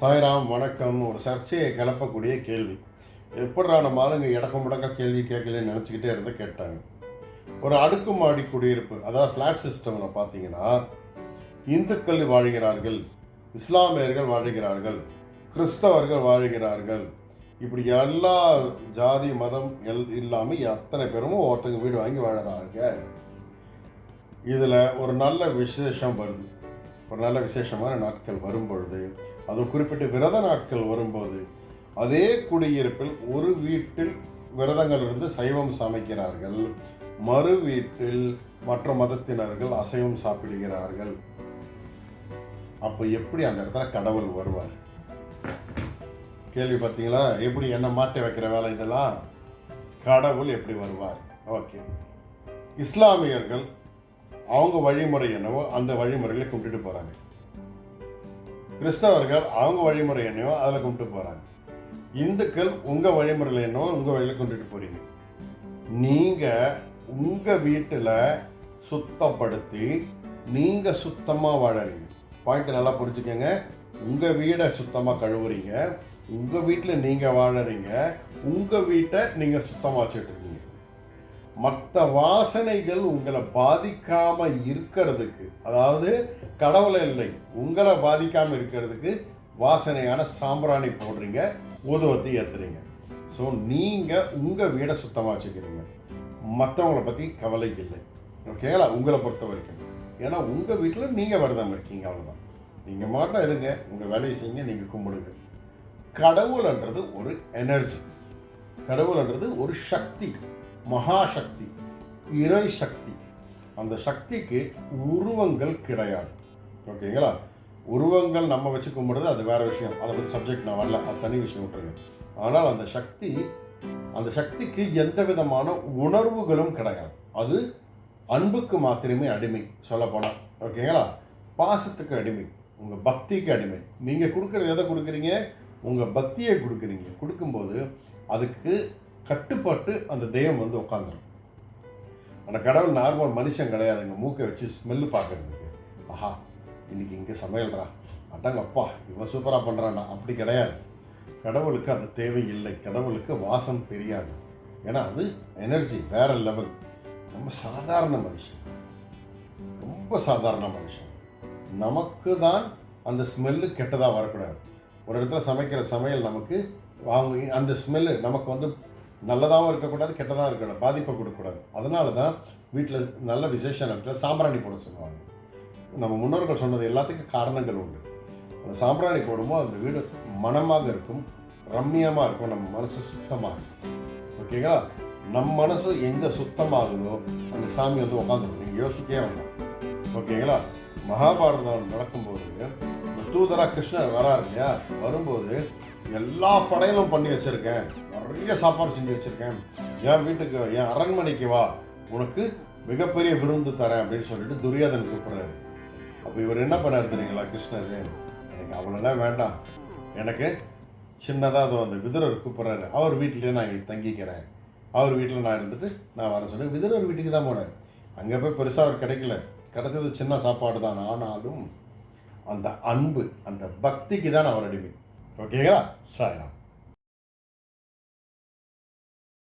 சாய்ராம் வணக்கம். ஒரு சர்ச்சையை கிளப்பக்கூடிய கேள்வி. எப்படிடா நம்ம ஆளுங்க இடக்க முடக்க கேள்வி கேட்கலன்னு நினச்சிக்கிட்டே இருந்து கேட்டாங்க. ஒரு அடுக்குமாடி குடியிருப்பு அதாவது ஃப்ளாட் சிஸ்டமில் பார்த்தீங்கன்னா இந்துக்கள் வாழ்கிறார்கள் இஸ்லாமியர்கள் வாழ்கிறார்கள் கிறிஸ்தவர்கள் வாழ்கிறார்கள். இப்படி எல்லா ஜாதி மதம் எல் இல்லாமல் அத்தனை பேரும் ஒருத்தங்க வீடு வாங்கி வாழறாங்க. இதில் ஒரு நல்ல விசேஷம் வருது. ஒரு நல்ல விசேஷமான நாட்கள் வரும் பொழுது அது குறிப்பிட்ட விரத நாட்கள் வரும்போது அதே குடியிருப்பில் ஒரு வீட்டில் விரதங்கள் இருந்து சைவம் சமைக்கிறார்கள். மறு வீட்டில் மற்ற மதத்தினர்கள் அசைவம் சாப்பிடுகிறார்கள். அப்போ எப்படி அந்த இடத்துல கடவுள் வருவார்? கேள்வி பார்த்தீங்களா? எப்படி என்ன மாட்டி வைக்கிற வேலை இதெல்லாம்? கடவுள் எப்படி வருவார்? ஓகே. இஸ்லாமியர்கள் அவங்க வழிமுறை என்னவோ அந்த வழிமுறைகளை கும்பிட்டுட்டு போகிறாங்க கிறிஸ்தவர்கள் அவங்க வழிமுறை என்னையோ அதில் கும்பிட்டு போகிறாங்க இந்துக்கள் உங்கள் வழிமுறையில் என்னோ உங்கள் வழியில் கொண்டுட்டு போகிறீங்க நீங்கள் உங்கள் வீட்டில் சுத்தப்படுத்தி நீங்கள் சுத்தமாக வாழறீங்க. பாயிண்ட் நல்லா புரிஞ்சுக்கங்க. உங்கள் வீடை சுத்தமாக கழுவுறீங்க. உங்கள் வீட்டில் நீங்கள் வாழறீங்க. உங்கள் வீட்டை நீங்கள் சுத்தமாக வச்சுட்டு இருக்கீங்க. மற்ற வாசனைகள் உங்களை பாதிக்காமல் இருக்கிறதுக்கு அதாவது கடவுளை இல்லை உங்களை பாதிக்காமல் இருக்கிறதுக்கு வாசனையான சாம்பிராணி போடுறீங்க ஊதுவத்தி ஏற்றுறீங்க ஸோ நீங்கள் உங்கள் வீடை சுத்தமாக வச்சுக்கிறீங்க. மற்றவங்கள பற்றி கவலை இல்லை. ஓகேங்களா உங்களை பொறுத்த வரைக்கும். ஏன்னா உங்கள் வீட்டில் நீங்கள் விரதம் இருக்கீங்க அவ்வளோதான் நீங்கள் மாட்டம் இருங்க உங்கள் வேலையை செய்யுங்க நீங்கள் கும்பிடுங்க. கடவுள்ன்றது ஒரு எனர்ஜி கடவுள்ன்றது ஒரு சக்தி. மகாசக்தி இறை சக்தி. அந்த சக்திக்கு உருவங்கள் கிடையாது. ஓகேங்களா உருவங்கள் நம்ம வச்சு கும்பிடுறது அது வேறு விஷயம். அதை பற்றி சப்ஜெக்ட் நான் வரல. அது தனி விஷயம் விட்டுருங்க. ஆனால் அந்த சக்தி அந்த சக்திக்கு எந்த விதமான உணர்வுகளும் கிடையாது. அது அன்புக்கு மாத்திரமே அடிமை சொல்லப்போனால் ஓகேங்களா பாசத்துக்கு அடிமை. உங்கள் பக்திக்கு அடிமை. நீங்கள் கொடுக்குறது எதை கொடுக்குறீங்க? உங்கள் பக்தியை கொடுக்குறீங்க. கொடுக்கும்போது அதுக்கு கட்டுப்பாட்டு அந்த தெய்வம் வந்து உட்காந்துரும் அந்த கடவுள் நார்மல் மனுஷன் கிடையாதுங்க மூக்கை வச்சு ஸ்மெல்லு பார்க்குறதுக்கு. ஆஹா இன்றைக்கி இங்கே சமையல்றா அடங்கப்பா இவன் சூப்பராக பண்ணுறான்டா அப்படி கிடையாது. கடவுளுக்கு அது தேவை இல்லை. கடவுளுக்கு வாசம் தெரியாது. ஏன்னா அது எனர்ஜி வேற லெவல் நம்ம சாதாரண மனுஷன். ரொம்ப சாதாரண மனுஷன். நமக்கு தான் அந்த ஸ்மெல்லு கெட்டதாக வரக்கூடாது. ஒரு இடத்துல சமைக்கிற சமையல் நமக்கு அவங்க அந்த ஸ்மெல்லு நமக்கு வந்து நல்லதாகவும் இருக்கக்கூடாது கெட்டதாகவும் இருக்கக்கூடாது பாதிப்பை கொடுக்கக்கூடாது. அதனால தான் வீட்டில் நல்ல விசேஷ நேரத்தில் சாம்பிராணி போட சொல்லுவாங்க. நம்ம முன்னோர்கள் சொன்னது எல்லாத்துக்கும் காரணங்கள் உண்டு. அந்த சாம்பிராணி போடும்போது அந்த வீடு மனமாக இருக்கும் ரம்மியமாக இருக்கும் நம்ம மனசு சுத்தமாக இருக்கும் ஓகேங்களா? நம்ம மனசு எங்கே சுத்தமாகுதோ அந்த சாமி வந்து உட்காந்துரும் நீங்கள் யோசிக்கவே வேண்டாம். ஓகேங்களா? மகாபாரதம் நடக்கும்போது தூதரா கிருஷ்ணர் வராரு இல்லையா வரும்போது எல்லா படையிலும் பண்ணி வச்சுருக்கேன். நிறைய சாப்பாடு செஞ்சு வச்சுருக்கேன். என் வீட்டுக்கு என் அரண்மனைக்கு வா. உனக்கு மிகப்பெரிய விருந்து தரேன் அப்படின்னு சொல்லிட்டு துரியோதன் கூப்பிட்றாரு. அப்போ இவர் என்ன பண்ணார் தெரியுங்களா கிருஷ்ணர்? எனக்கு அவ்வளோலாம் வேண்டாம். எனக்கு சின்னதாக அது அந்த விதுரர் கூப்பிட்றாரு. அவர் வீட்டிலேயே நான் தங்கிக்கிறேன். அவர் வீட்டில் நான் இருந்துட்டு நான் வர சொல்லி விதுரர் வீட்டுக்கு தான் போனேன் அங்கே போய் பெருசாக அவர் கிடைக்கல. கிடைச்சது சின்ன சாப்பாடு தான். ஆனாலும் அந்த அன்பு அந்த பக்திக்கு தான் அவர் அடிமை. ஓகேங்களா? சாயலாம்